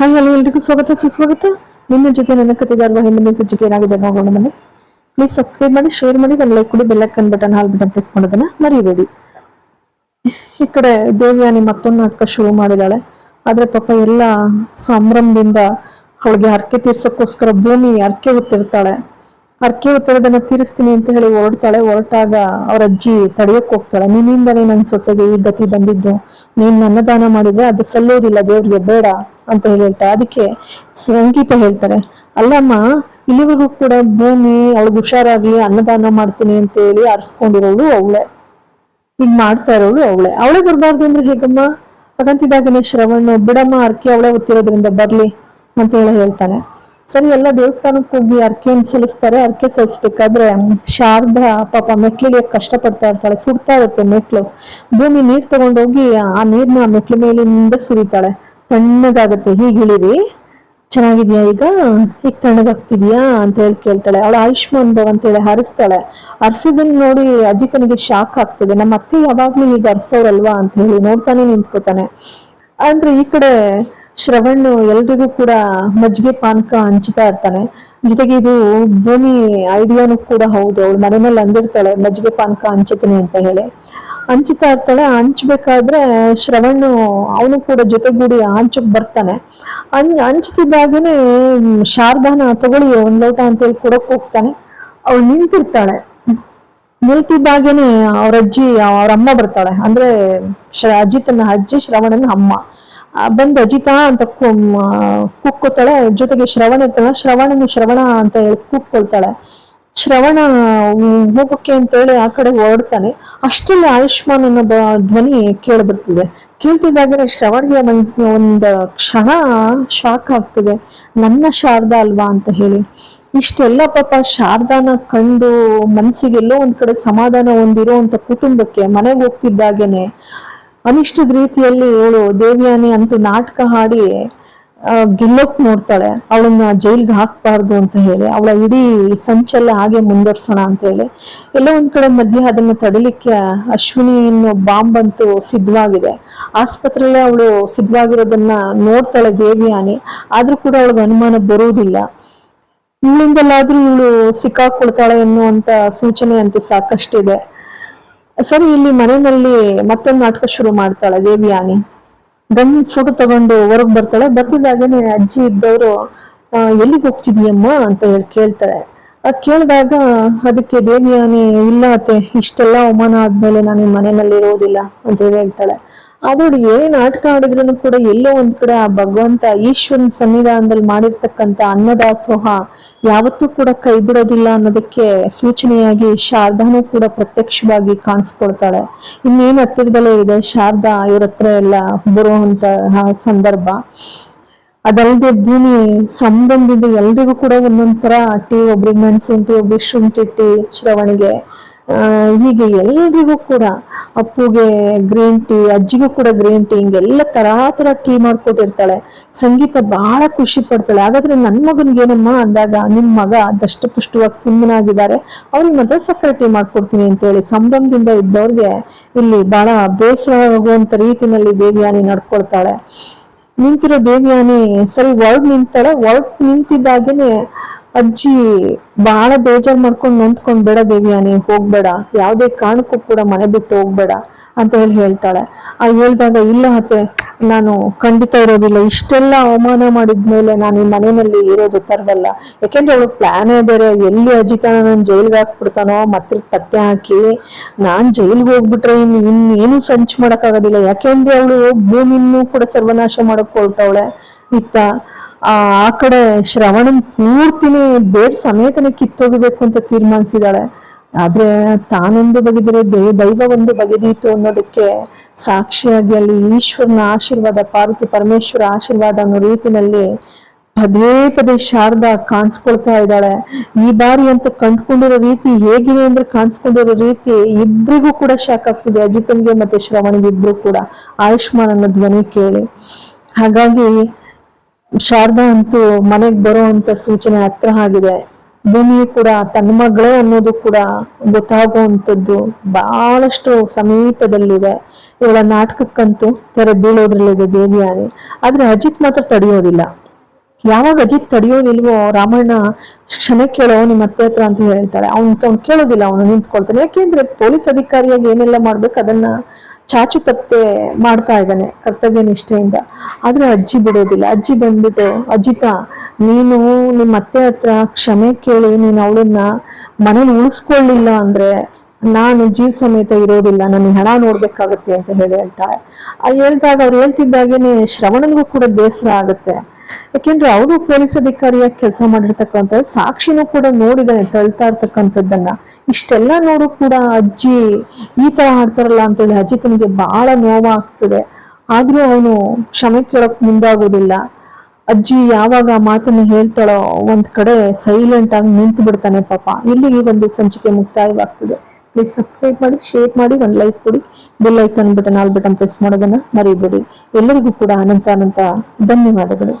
Hi, hello, ಎಲ್ರಿಗೂ ಸ್ವಾಗತ, ಸುಸ್ವಾಗತ. ನಿಮ್ಮ ಜೊತೆ ನನ್ನ ಕತೆಗಾರ ಹಿಂದಿನ ಸಜ್ಜಿಗೆ ಏನಾಗಿದೆ ನೋಡೋಣ ಮನೆ. ಪ್ಲೀಸ್ ಸಬ್ಸ್ಕ್ರೈಬ್ ಮಾಡಿ ಶೇರ್ ಮಾಡಿ ನನ್ನ ಲೈಕ್ ಕೊಡಿ ಬೆಲ್ಲಕ್ಕನ್ ಬಟನ್ ಹಾಲ್ ಬಟನ್ ಪ್ರೆಸ್ ಮಾಡೋದನ್ನ ಮರಿಬೇಡಿ. ಈ ಕಡೆ ದೇವ್ಯಾನಿ ಮತ್ತೊಂದು ನಾಟಕ ಶುರು ಮಾಡಿದಾಳೆ. ಆದ್ರೆ ಪಾಪ ಎಲ್ಲ ಸಂಭ್ರಮದಿಂದ ಅವಳಿಗೆ ಹರಕೆ ತೀರ್ಸಕ್ಕೋಸ್ಕರ ಭೂಮಿ ಹರಕೆ ಹೊತ್ತಿರ್ತಾಳೆ. ಹರಕೆ ಉತ್ತರದನ್ನ ತೀರಿಸ್ತೀನಿ ಅಂತ ಹೇಳಿ ಹೊರಡ್ತಾಳೆ. ಹೊರಟಾಗ ಅವ್ರ ಅಜ್ಜಿ ತಡೆಯಕ್ ಹೋಗ್ತಾಳೆ. ನಿನ್ನಿಂದನೇ ನನ್ ಸೊಸೆಗೆ ಈ ಗತಿ ಬಂದಿದ್ದು. ನೀನ್ ಅನ್ನದಾನ ಮಾಡಿದ್ರೆ ಅದು ಸಲ್ಲೋದಿಲ್ಲ, ದೇವ್ರಿಗೆ ಬೇಡ ಅಂತ ಹೇಳಿ ಹೇಳ್ತಾರೆ ಅದಕ್ಕೆ ಸಂಗೀತ ಹೇಳ್ತಾರೆ. ಅಲ್ಲಮ್ಮ, ಇಲ್ಲಿವರೆಗೂ ಕೂಡ ಭೂಮಿ, ಅವಳಿಗೆ ಹುಷಾರಾಗ್ಲಿ, ಅನ್ನದಾನ ಮಾಡ್ತೀನಿ ಅಂತ ಹೇಳಿ ಅರ್ಸ್ಕೊಂಡಿರೋಳು ಅವಳೆ. ಹಿಂಗ್ ಮಾಡ್ತಾ ಇರೋಳು ಅವಳೆ. ಅವಳೆ ಬರ್ಬಾರ್ದು ಅಂದ್ರೆ ಹೇಗಮ್ಮ? ಹಾಗಂತಿದಾಗನೇ ಶ್ರವಣ, ಬಿಡಮ್ಮ ಅರ್ಕೆ ಅವಳೆ ಗೊತ್ತಿರೋದ್ರಿಂದ ಬರ್ಲಿ ಅಂತ ಹೇಳಿ ಹೇಳ್ತಾನೆ ಸರಿ, ಎಲ್ಲ ದೇವಸ್ಥಾನಕ್ಕೆ ಹೋಗಿ ಅರ್ಕೆಯನ್ನು ಸಲ್ಲಿಸ್ತಾರೆ ಅರ್ಕೆ ಸಲ್ಲಿಸ್ಬೇಕಾದ್ರೆ ಶಾರದಾ ಪಾಪ ಮೆಟ್ಲಿಗೆ ಕಷ್ಟ ಪಡ್ತಾ ಇರ್ತಾಳೆ, ಸುಡ್ತಾ ಇರುತ್ತೆ ಮೆಟ್ಲು. ಭೂಮಿ ನೀರ್ ತಗೊಂಡೋಗಿ ಆ ನೀರ್ನ ಮೆಟ್ಲು ಮೇಲಿಂದ ಸುರಿತಾಳೆ. ತಣ್ಣಗಾಗುತ್ತೆ. ಹೀಗೆ ಹೇಳಿರಿ. ಚೆನ್ನಾಗಿದ್ಯಾ ಈಗ? ಈಗ ತಣ್ಣಗಾಗ್ತಿದ್ಯಾ ಅಂತ ಹೇಳಿ ಕೇಳ್ತಾಳೆ. ಅವಳು ಆಯುಷ್ಮಾನ್ ಭವ್ ಅಂತ ಹೇಳಿ ಹರಿಸ್ತಾಳೆ. ಹರಿಸಿದನ್ ನೋಡಿ ಅಜಿತನಿಗೆ ಶಾಕ್ ಆಗ್ತದೆ. ನಮ್ಮ ಅತ್ತೆ ಯಾವಾಗ್ಲೂ ಈಗ ಹರ್ಸೋರಲ್ವಾ ಅಂತ ಹೇಳಿ ನೋಡ್ತಾನೆ ನಿಂತ್ಕೋತಾನೆ. ಅಂದ್ರೆ ಈ ಕಡೆ ಶ್ರವಣ್ ಎಲ್ರಿಗೂ ಕೂಡ ಮಜ್ಜಿಗೆ ಪಾನಕ ಹಂಚ್ತಾ ಇರ್ತಾನೆ. ಜೊತೆಗೆ ಇದು ಭೂಮಿ ಐಡಿಯಾನು ಕೂಡ ಹೌದು, ಅವಳು ಮನೆಯಲ್ಲಿ ಅಂದಿರ್ತಾಳೆ, ಮಜ್ಜಿಗೆ ಪಾನಕ ಹಂಚುತ್ತೀನಿ ಅಂತ ಹೇಳಿ. ಹಂಚುತ್ತಾ ಇರ್ತಾಳೆ, ಹಂಚ್ಬೇಕಾದ್ರೆ ಶ್ರವಣ್ ಅವನು ಕೂಡ ಜೊತೆಗೂಡಿ ಹಂಚಕ್ ಬರ್ತಾನೆ. ಹಂಚ್ ಹಂಚ್ತಿದ್ದಾಗೇನೆ ಶಾರದಾನ ತಗೊಳ್ಳಿ, ಒಂದ್ ಲೋಟ ಅಂತ ಹೇಳಿ ಕೊಡಕ್ ಹೋಗ್ತಾನೆ. ಅವಳು ನಿಂತಿರ್ತಾಳೆ. ನಿಲ್ತಿದ್ದಾಗೇನೆ ಅವ್ರ ಅಜ್ಜಿ, ಅವ್ರ ಅಮ್ಮ ಬರ್ತಾಳೆ. ಅಂದ್ರೆ ಅಜ್ಜಿ ತನ್ನ ಅಜ್ಜಿ ಶ್ರವಣನ ಅಮ್ಮ. ಬಂದು ಅಜಿತಾ ಅಂತ ಕುಕ್ಕೋತಾಳೆ ಜೊತೆಗೆ ಶ್ರವಣ ಇರ್ತಾಳೆ. ಶ್ರವಣನು ಶ್ರವಣ ಅಂತ ಹೇಳಿ ಕೂಗ್ಕೊಳ್ತಾಳೆ ಶ್ರವಣ ಹೋಗೋಕೆ ಅಂತೇಳಿ ಆ ಕಡೆ ಹೊರಡ್ತಾನೆ ಅಷ್ಟರಲ್ಲಿ ಆಯುಷ್ಮಾನ್ ಅನ್ನೋ ಧ್ವನಿ ಕೇಳಿಬಿಡ್ತಿದೆ. ಕೇಳ್ತಿದ್ದಾಗಲೇ ಶ್ರವಣ್ಗೆ ಮನಸ್ಸಿನ ಒಂದು ಕ್ಷಣ ಶಾಕ್ ಆಗ್ತದೆ. ನನ್ನ ಶಾರದಾ ಅಲ್ವಾ ಅಂತ ಹೇಳಿ. ಇಷ್ಟೆಲ್ಲ ಪಾಪ ಶಾರದಾನ ಕಂಡು ಮನಸ್ಸಿಗೆಲ್ಲೋ ಒಂದ್ ಕಡೆ ಸಮಾಧಾನ ಹೊಂದಿರುವಂತ ಕುಟುಂಬಕ್ಕೆ, ಮನೆಗೆ ಹೋಗ್ತಿದ್ದಾಗೇನೆ ಅನಿಷ್ಟದ ರೀತಿಯಲ್ಲಿ ಇವಳು ದೇವ್ಯಾನಿ ಅಂತೂ ನಾಟಕ ಹಾಡಿ ಗಿಲ್ಲೋಕ್ ನೋಡ್ತಾಳೆ. ಅವಳನ್ನ ಜೈಲ್ಗೆ ಹಾಕ್ಬಾರ್ದು ಅಂತ ಹೇಳಿ, ಅವಳ ಇಡೀ ಸಂಚೆಲ್ಲ ಹಾಗೆ ಮುಂದುವರ್ಸೋಣ ಅಂತ ಹೇಳಿ. ಎಲ್ಲೋ ಒಂದ್ ಕಡೆ ಮಧ್ಯೆ ಅದನ್ನ ತಡಿಲಿಕ್ಕೆ ಅಶ್ವಿನಿ ಅನ್ನೋ ಬಾಂಬ್ ಅಂತೂ ಸಿದ್ಧವಾಗಿದೆ. ಆಸ್ಪತ್ರೆಯಲ್ಲೇ ಅವಳು ಸಿದ್ಧವಾಗಿರೋದನ್ನ ನೋಡ್ತಾಳೆ ದೇವಿಯಾನಿ. ಆದ್ರೂ ಕೂಡ ಅವಳಿಗೆ ಅನುಮಾನ ಬರುವುದಿಲ್ಲ. ಇವಳಿಂದಲಾದ್ರೂ ಇವಳು ಸಿಕ್ಕಾಕೊಳ್ತಾಳೆ ಎನ್ನುವಂತ ಸೂಚನೆ ಅಂತೂ ಸಾಕಷ್ಟಿದೆ. ಸರಿ, ಇಲ್ಲಿ ಮನೆಯಲ್ಲಿ ಮತ್ತೊಂದು ನಾಟಕ ಶುರು ಮಾಡ್ತಾಳೆ ದೇವಿಯಾನಿ. ಗಂಡ್ ಫೋಟೋ ತಗೊಂಡು ಹೊರಗ್ ಬರ್ತಾಳೆ. ಬರ್ತಿದ್ದಾಗನೆ ಅಜ್ಜಿ ಇದ್ದವರು ಎಲ್ಲಿಗೆ ಹೋಗ್ತಿದೀಯಮ್ಮ? ಅಂತ ಹೇಳಿ ಕೇಳ್ತಾಳೆ ಕೇಳಿದಾಗ ಅದಕ್ಕೆ, ದೇವಿಯಾನಿ, ಇಲ್ಲ ಅತ್ತೆ, ಇಷ್ಟೆಲ್ಲ ಅವಮಾನ ಆದ್ಮೇಲೆ ನಾನು ಮನೆಯಲ್ಲಿ ಇರೋದಿಲ್ಲ, ಅಂತ ಹೇಳಿ ಹೇಳ್ತಾಳೆ. ಅದೋಡು ಏನ್ ನಾಟಕ ಆಡಿದ್ರು ಕೂಡ ಎಲ್ಲೋ ಒಂದ್ ಕಡೆ ಆ ಭಗವಂತ ಈಶ್ವರನ ಸನ್ನಿಧಾನದಲ್ಲಿ ಮಾಡಿರ್ತಕ್ಕಂಥ ಅನ್ನದಾಸೋಹ ಯಾವತ್ತೂ ಕೂಡ ಕೈ ಬಿಡೋದಿಲ್ಲ ಅನ್ನೋದಕ್ಕೆ ಸೂಚನೆಯಾಗಿ ಶಾರದಾನು ಕೂಡ ಪ್ರತ್ಯಕ್ಷವಾಗಿ ಕಾಣಿಸ್ಕೊಳ್ತಾಳೆ. ಇನ್ನೇನ್ ಹತ್ತಿರದಲ್ಲೇ ಇದೆ, ಶಾರದಾ ಇವ್ರ ಹತ್ರ ಎಲ್ಲ ಬರುವಂತ ಸಂದರ್ಭ. ಅದಲ್ಲದೆ ಭೂಮಿ ಸಂಬಂಧಿದ ಎಲ್ರಿಗೂ ಕೂಡ ಒಂದೊಂದ್ ತರ ಟೀ ಒಬ್ರಿಗೆ ಮೆಣಸಿನ ಟೀ ಒಬ್ರಿಗೆ ಶುಂಠಿ ಟೀ, ಶ್ರವಣಿಗೆ. ಹೀಗೆ ಎಲ್ರಿಗೂ ಕೂಡ ಅಪ್ಪುಗೆ ಗ್ರೀನ್ ಟೀ ಅಜ್ಜಿಗೂ ಕೂಡ ಗ್ರೀನ್ ಟೀ ಹಿಂಗೆಲ್ಲ ತರ ತರ ಟೀ ಮಾಡ್ಕೊಟ್ಟಿರ್ತಾಳೆ. ಸಂಗೀತ ಬಹಳ ಖುಷಿ ಪಡ್ತಾಳೆ. ಹಾಗಾದ್ರೆ ನನ್ನ ಮಗನ್ಗೆ ಏನಮ್ಮ ಅಂದಾಗ, ನಿಮ್ ಮಗ ದಷ್ಟಪುಷ್ಟವಾಗಿ ಸುಮ್ಮನಾಗಿದ್ದಾರೆ ಅವ್ರಿಗೆ ಮಾತ್ರ ಸಕ್ಕರೆ ಟೀ ಮಾಡ್ಕೊಡ್ತೀನಿ ಅಂತೇಳಿ ಸಂಭ್ರಮದಿಂದ ಇದ್ದವ್ರಿಗೆ ಇಲ್ಲಿ ಬಹಳ ಬೇಸರ ಆಗುವಂತ ರೀತಿನಲ್ಲಿ ದೇವಿಯಾನಿ ನಡ್ಕೊಳ್ತಾಳೆ. ನಿಂತಿರೋ ದೇವಿಯಾನಿ ಸರಿ ಹೊರಡ್ ನಿಂತಾಳೆ. ಹೊರಡ್ ನಿಂತಿದ್ದಾಗೇನೆ ಅಜ್ಜಿ ಬಹಳ ಬೇಜಾರ್ ಮಾಡ್ಕೊಂಡು ನಿಂತ್ಕೊಂಡು ಬೇಡ ದೇವಿಯಾನಿ ಹೋಗ್ಬೇಡ. ಯಾವುದೇ ಕಾರಣಕ್ಕೂ ಕೂಡ ಮನೆ ಬಿಟ್ಟು ಹೋಗ್ಬೇಡ ಅಂತ ಹೇಳಿ ಹೇಳ್ತಾಳೆ. ಆ ಹೇಳ್ದಾಗ, ಇಲ್ಲ ಅತ್ತೆ, ನಾನು ಖಂಡಿತ ಇರೋದಿಲ್ಲ. ಇಷ್ಟೆಲ್ಲ ಅವಮಾನ ಮಾಡಿದ್ಮೇಲೆ ನಾನು ಈ ಮನೆಯಲ್ಲಿ ಇರೋದು ತರದಲ್ಲ ಯಾಕೆಂದ್ರೆ ಅವಳು ಪ್ಲಾನೇ ಬೇರೆ. ಎಲ್ಲಿ ಅಜಿತಾನ ನಾನು ಜೈಲ್ಗೆ ಹಾಕ್ಬಿಡ್ತಾನೋ ಮತ್ತೆ ಪತ್ತೆ ಹಾಕಿ ನಾನು ಜೈಲ್ಗೆ ಹೋಗ್ಬಿಟ್ರೆ ಇನ್ನು ಇನ್ನೇನು ಸಂಚು ಮಾಡೋಕ್ಕಾಗೋದಿಲ್ಲ. ಯಾಕೆಂದ್ರೆ ಅವಳು ಭೂಮಿನೂ ಕೂಡ ಸರ್ವನಾಶ ಮಾಡಕ್ ಹೊರಟವಳೆ. ಇತ್ತ ಆ ಕಡೆ ಶ್ರವಣನ್ ಪೂರ್ತಿನೇ ಬೇರ್ ಸಮೇತನೇ ಕಿತ್ತೋಗಬೇಕು ಅಂತ ತೀರ್ಮಾನಿಸಿದಾಳೆ. ಆದ್ರೆ ತಾನೊಂದು ಬಗೆದರೆ ದೈವ ಒಂದು ಬಗೆದೀತು ಅನ್ನೋದಕ್ಕೆ ಸಾಕ್ಷಿಯಾಗಿ ಅಲ್ಲಿ ಈಶ್ವರನ ಆಶೀರ್ವಾದ, ಪಾರ್ವತಿ ಪರಮೇಶ್ವರ ಆಶೀರ್ವಾದ ಅನ್ನೋ ರೀತಿನಲ್ಲಿ ಪದೇ ಪದೇ ಶಾರದಾ ಕಾಣಿಸ್ಕೊಳ್ತಾ ಇದ್ದಾಳೆ. ಈ ಬಾರಿ ಅಂತ ಕಂಡ್ಕೊಂಡಿರೋ ರೀತಿ ಹೇಗಿದೆ ಅಂದ್ರೆ ಕಾಣಿಸ್ಕೊಂಡಿರೋ ರೀತಿ ಇಬ್ರಿಗೂ ಕೂಡ ಶಾಕ್ ಆಗ್ತಿದೆ. ಅಜಿತನ್ಗೆ ಮತ್ತೆ ಶ್ರವಣಿಗೆ ಇಬ್ರು ಕೂಡ. ಆಯುಷ್ಮಾನ್ ಅನ್ನೋ ಧ್ವನಿ ಕೇಳಿ. ಹಾಗಾಗಿ ಶಾರದಾ ಅಂತೂ ಮನೆಗ್ ಬರೋ ಅಂತ ಸೂಚನೆ ಹತ್ರ ಆಗಿದೆ. ಭೂಮಿ ಕೂಡ ತನ್ನ ಮಗಳೇ ಅನ್ನೋದು ಕೂಡ ಗೊತ್ತಾಗುವಂಥದ್ದು ಬಹಳಷ್ಟು ಸಮೀಪದಲ್ಲಿದೆ. ಇವಳ ನಾಟಕಕ್ಕಂತೂ ತೆರೆ ಬೀಳೋದ್ರಲ್ಲಿದೆ ದೇವಿಯಾನಿ. ಆದ್ರೆ ಅಜಿತ್ ಮಾತ್ರ ತಡೆಯೋದಿಲ್ಲ. ಯಾವಾಗ ಅಜಿತ್ ತಡೆಯೋದಿಲ್ವೋ ರಾಮಣ್ಣ ಕ್ಷಮೆ ಕೇಳೋ ನಿಮ್ಮ ಅತ್ತೆ ಹತ್ರ ಅಂತ ಹೇಳ್ತಾರೆ. ಅವ್ನು ಅವ್ನು ಕೇಳೋದಿಲ್ಲ, ಅವನು ನಿಂತ್ಕೊಳ್ತಾನೆ. ಯಾಕೆಂದ್ರೆ ಪೊಲೀಸ್ ಅಧಿಕಾರಿಯಾಗಿ ಏನೆಲ್ಲ ಮಾಡ್ಬೇಕು ಅದನ್ನ ಚಾಚು ತಪ್ಪದೆ ಮಾಡ್ತಾ ಇದ್ದಾನೆ ಕರ್ತವ್ಯ ನಿಷ್ಠೆಯಿಂದ. ಆದ್ರೆ ಅಜ್ಜಿ ಬಿಡೋದಿಲ್ಲ. ಅಜ್ಜಿ ಬಂದ್ಬಿಟ್ಟು ಅಜ್ಜಿತ ನೀನು ನಿಮ್ಮ ಅತ್ತೆ ಹತ್ರ ಕ್ಷಮೆ ಕೇಳಿ, ನೀನು ಅವಳನ್ನ ಮನೇಲಿ ಉಳಿಸ್ಕೊಳ್ಳಿಲ್ಲ ಅಂದ್ರೆ ನಾನು ಜೀವ ಸಮೇತ ಇರೋದಿಲ್ಲ. ನನಗೆ ಹಣ ನೋಡ್ಬೇಕಾಗತ್ತೆ ಅಂತ ಹೇಳಿ ಹೇಳ್ತಾಳೆ. ಹೇಳ್ದಾಗ ಅವ್ರು ಹೇಳ್ತಿದ್ದಾಗೇನೆ ಶ್ರವಣನಿಗೂ ಕೂಡ ಬೇಸರ ಆಗುತ್ತೆ. ಯಾಕೆಂದ್ರೆ ಅವರು ಪೊಲೀಸ್ ಅಧಿಕಾರಿಯಾಗಿ ಕೆಲಸ ಮಾಡಿರ್ತಕ್ಕಂಥ ಸಾಕ್ಷಿನೂ ಕೂಡ ನೋಡಿದಾನೆ, ತಳ್ತಾ ಇರ್ತಕ್ಕಂಥದ್ದನ್ನ. ಇಷ್ಟೆಲ್ಲ ನೋಡು ಕೂಡ ಅಜ್ಜಿ ಈ ತರ ಆಡ್ತಾರಲ್ಲ ಅಂತೇಳಿ ಅಜ್ಜಿ ತನಗೆ ಬಹಳ ನೋವಾಗ್ತದೆ. ಆದ್ರೂ ಅವನು ಕ್ಷಮೆ ಕೇಳಕ್ ಮುಂದಾಗೋದಿಲ್ಲ. ಅಜ್ಜಿ ಯಾವಾಗ ಮಾತನ್ನು ಹೇಳ್ತಾಳೋ ಒಂದ್ ಕಡೆ ಸೈಲೆಂಟ್ ಆಗಿ ನಿಂತು ಬಿಡ್ತಾನೆ ಪಾಪ. ಇಲ್ಲಿಗೆ ಒಂದು ಸಂಚಿಕೆ ಮುಕ್ತಾಯವಾಗ್ತದೆ. ಪ್ಲೀಸ್ ಸಬ್ಸ್ಕ್ರೈಬ್ ಮಾಡಿ ಶೇರ್ ಮಾಡಿ, ಒಂದು ಲೈಕ್ ಕೊಡಿ. Bell icon button all button press ಮಾಡೋದನ್ನ ಮರಿಬೇಡಿ. ಎಲ್ಲರಿಗೂ ಕೂಡ ಅನಂತ ಅನಂತ ಧನ್ಯವಾದಗಳು.